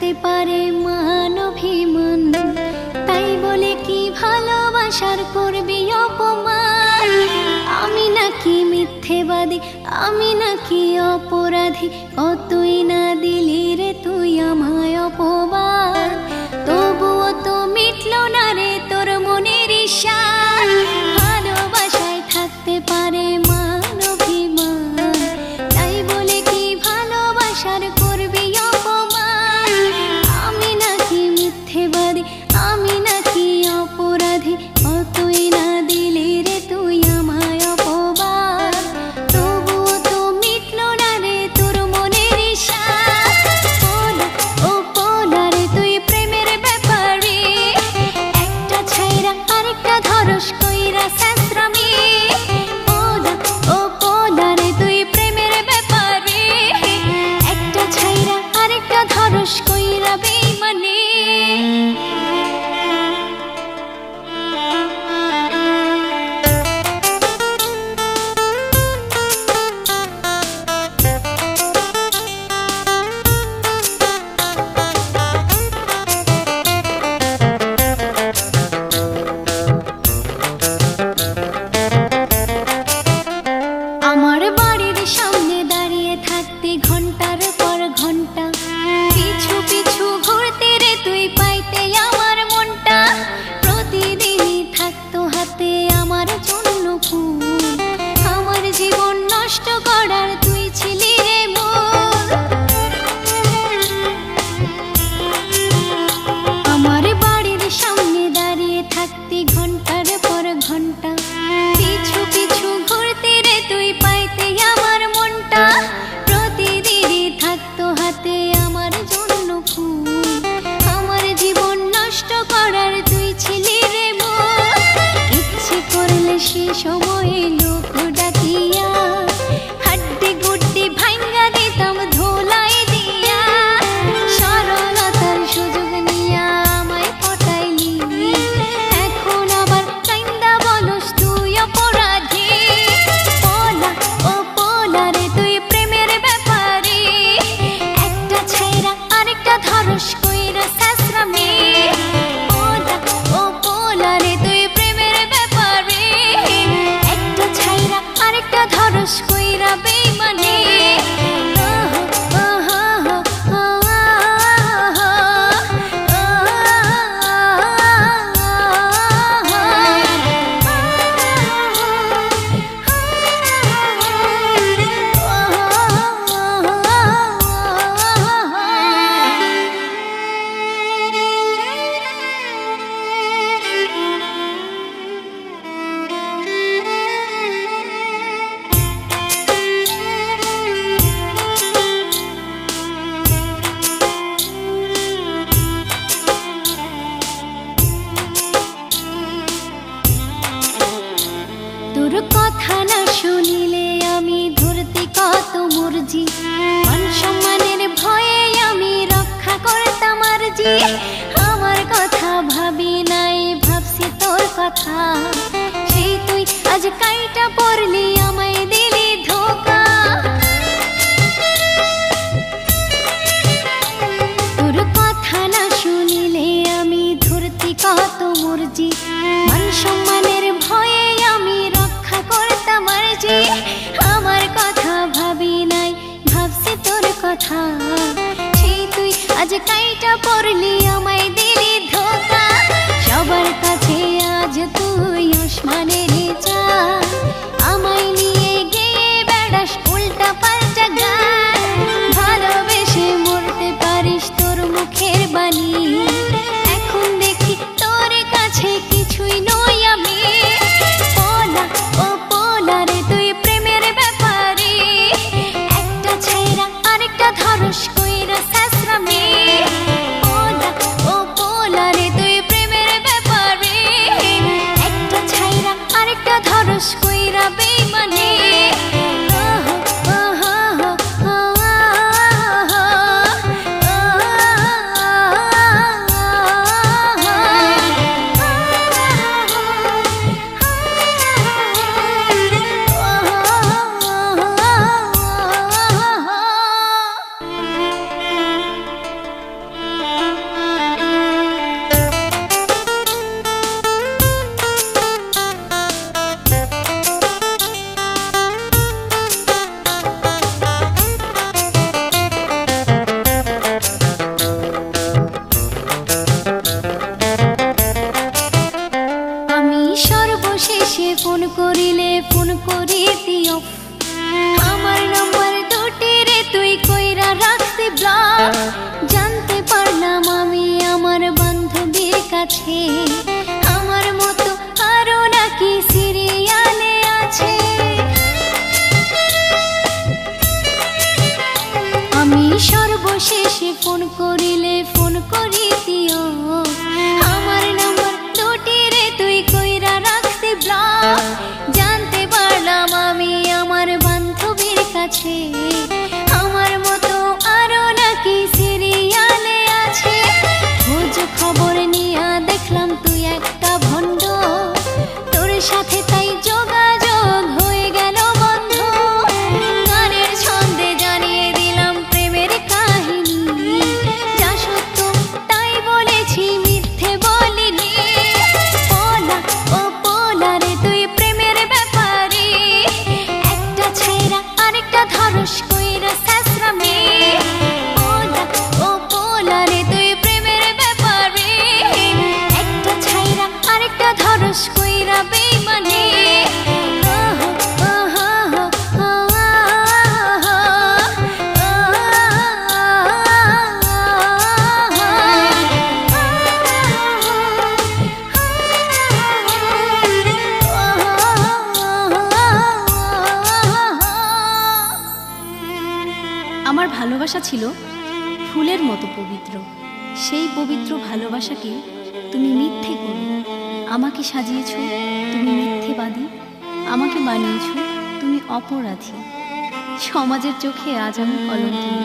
থাকতে পারে মানভিমান তাই বলে কি ভালোবাসার করবি অপমান? আমি নাকি মিথ্যেবাদী, আমি নাকি অপরাধী, অতই না দিলি রে তুই আমায় অপবাদ। барышки কথা শুনিলে আমি ধরতে কত মুরজি। মান সম্মানের ভয়ে আমি রক্ষা করতাম আমার কথা ভাবি নাই, ভাবছি তোর কথা। সেই তুই, আজ কাইটা পড়লি আমায় দিলি ধোকা। তোর কথা না শুনিলে আমি ধরতে কত মান সম্মানের ভয়ে আমার আমার কথা ভাবি নাই, ভাবছি তোর কথা। সেই তুই আজ কাইটা পড়লি আমায় দে। aşkı করিলে ফোন করি দিও। আমার নম্বর দুটি রে, তুই কইরা রাখতে ব্লক। জানতে পারলাম আমি আমার বান্ধবীর কাছে। আমার মতো আরও নাকি সিরিয়ালে আছে। আমি সর্বশেষে ফোন করিলে আমার ভালোবাসা ছিল ফুলের মতো পবিত্র। সেই পবিত্র ভালোবাসাকে তুমি মিথ্যে করো। আমাকে সাজিয়েছ, তুমি মিথ্যেবাদী। আমাকে বানিয়েছ, তুমি অপরাধী। সমাজের চোখে আজ আমি কলঙ্কিনী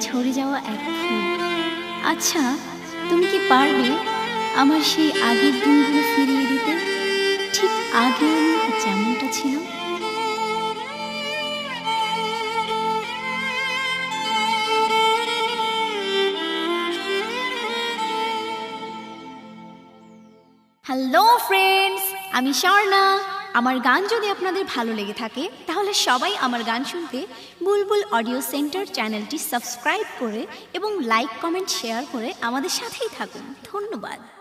ঝরে যাওয়া এক ফুল। আচ্ছা তুমি কি পারবে আমার সেই আগের দিনগুলো ফিরিয়ে দিতে? ঠিক আগে আমি যেমনটা ছিলাম হ্যালো ফ্রেন্ডস আমি স্বর্ণা। আমার গান যদি আপনাদের ভালো লেগে থাকে, তাহলে সবাই আমার গান শুনতে বুলবুল অডিও সেন্টার চ্যানেলটি সাবস্ক্রাইব করে এবং লাইক, কমেন্ট, শেয়ার করে আমাদের সাথেই থাকুন। ধন্যবাদ।